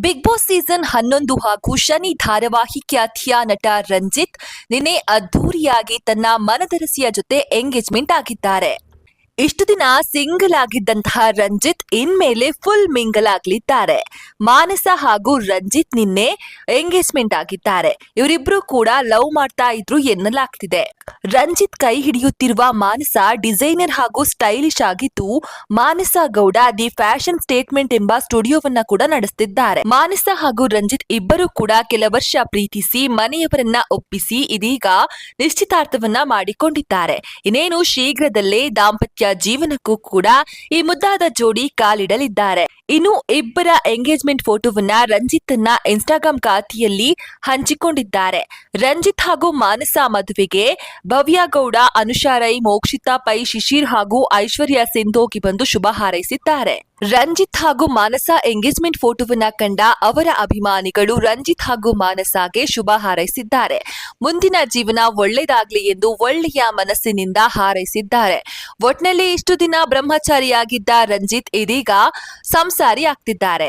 Big boss season ಹನ್ನೊಂದು ಹಾಗೂ ಶನಿ ಧಾರಾವಾಹಿ ಖ್ಯಾತಿಯ ನಟ ರಂಜಿತ್ ನಿನ್ನೆ ಅದ್ಧೂರಿಯಾಗಿ ತನ್ನ ಮನದರಸಿಯ ಜೊತೆ ಎಂಗೇಜ್ಮೆಂಟ್ ಆಗಿದ್ದಾರೆ. ಇಷ್ಟು ದಿನ ಸಿಂಗಲ್ ಆಗಿದ್ದಂತಹ ರಂಜಿತ್ ಇನ್ಮೇಲೆ ಫುಲ್ ಮಿಂಗಲ್ ಆಗ್ಲಿದ್ದಾರೆ. ಮಾನಸ ಹಾಗೂ ರಂಜಿತ್ ನಿನ್ನೆ ಎಂಗೇಜ್ಮೆಂಟ್ ಆಗಿದ್ದಾರೆ. ಇವರಿಬ್ರು ಕೂಡ ಲವ್ ಮಾಡ್ತಾ ಇದ್ರು ಎನ್ನಲಾಗ್ತಿದೆ. ರಂಜಿತ್ ಕೈ ಹಿಡಿಯುತ್ತಿರುವ ಮಾನಸ ಡಿಸೈನರ್ ಹಾಗೂ ಸ್ಟೈಲಿಶ್ ಆಗಿದ್ದು, Manasa Gowda the fashion statement ಎಂಬ ಸ್ಟುಡಿಯೋವನ್ನ ಕೂಡ ನಡೆಸುತ್ತಿದ್ದಾರೆ ಮಾನಸ ಹಾಗೂ ರಂಜಿತ್ ಇಬ್ಬರು ಕೂಡ ಕೆಲ ವರ್ಷ ಪ್ರೀತಿಸಿ, ಮನೆಯವರನ್ನ ಒಪ್ಪಿಸಿ ಇದೀಗ ನಿಶ್ಚಿತಾರ್ಥವನ್ನ ಮಾಡಿಕೊಂಡಿದ್ದಾರೆ. ಇನ್ನೇನು ಶೀಘ್ರದಲ್ಲೇ ದಾಂಪತ್ಯ ಜೀವನಕ್ಕೂ ಕೂಡ ಈ ಮುದ್ದಾದ ಜೋಡಿ ಕಾಲಿಡಲಿದ್ದಾರೆ. ಇನ್ನು ಇಬ್ಬರ ಎಂಗೇಜ್ಮೆಂಟ್ ಫೋಟೋವನ್ನ ರಂಜಿತ್ ಅನ್ನ ಇನ್ಸ್ಟಾಗ್ರಾಮ್ ಖಾತೆಯಲ್ಲಿ ಹಂಚಿಕೊಂಡಿದ್ದಾರೆ. ರಂಜಿತ್ ಹಾಗೂ ಮಾನಸ ಮದುವೆಗೆ ಭವ್ಯ ಗೌಡ, ಅನುಷಾ ರೈ, ಮೋಕ್ಷಿತಾ ಪೈ, ಶಿಶಿರ್ ಹಾಗೂ ಐಶ್ವರ್ಯ ಸಿಂಧೋಗಿ ಬಂದು ಶುಭ ಹಾರೈಸಿದ್ದಾರೆ. ರಂಜಿತ್ ಹಾಗೂ ಮಾನಸ ಎಂಗೇಜ್ಮೆಂಟ್ ಫೋಟೋವನ್ನ ಕಂಡ ಅವರ ಅಭಿಮಾನಿಗಳು ರಂಜಿತ್ ಹಾಗೂ ಮಾನಸಗೆ ಶುಭ ಹಾರೈಸಿದ್ದಾರೆ. ಮುಂದಿನ ಜೀವನ ಒಳ್ಳೆಯದಾಗ್ಲಿ ಎಂದು ಒಳ್ಳೆಯ ಮನಸ್ಸಿನಿಂದ ಹಾರೈಸಿದ್ದಾರೆ. ಒಟ್ನಲ್ಲಿ ಇಷ್ಟು ದಿನ ಬ್ರಹ್ಮಚಾರಿಯಾಗಿದ್ದ ರಂಜಿತ್ ಇದೀಗ ಸಂಸಾರಿ ಆಗ್ತಿದ್ದಾರೆ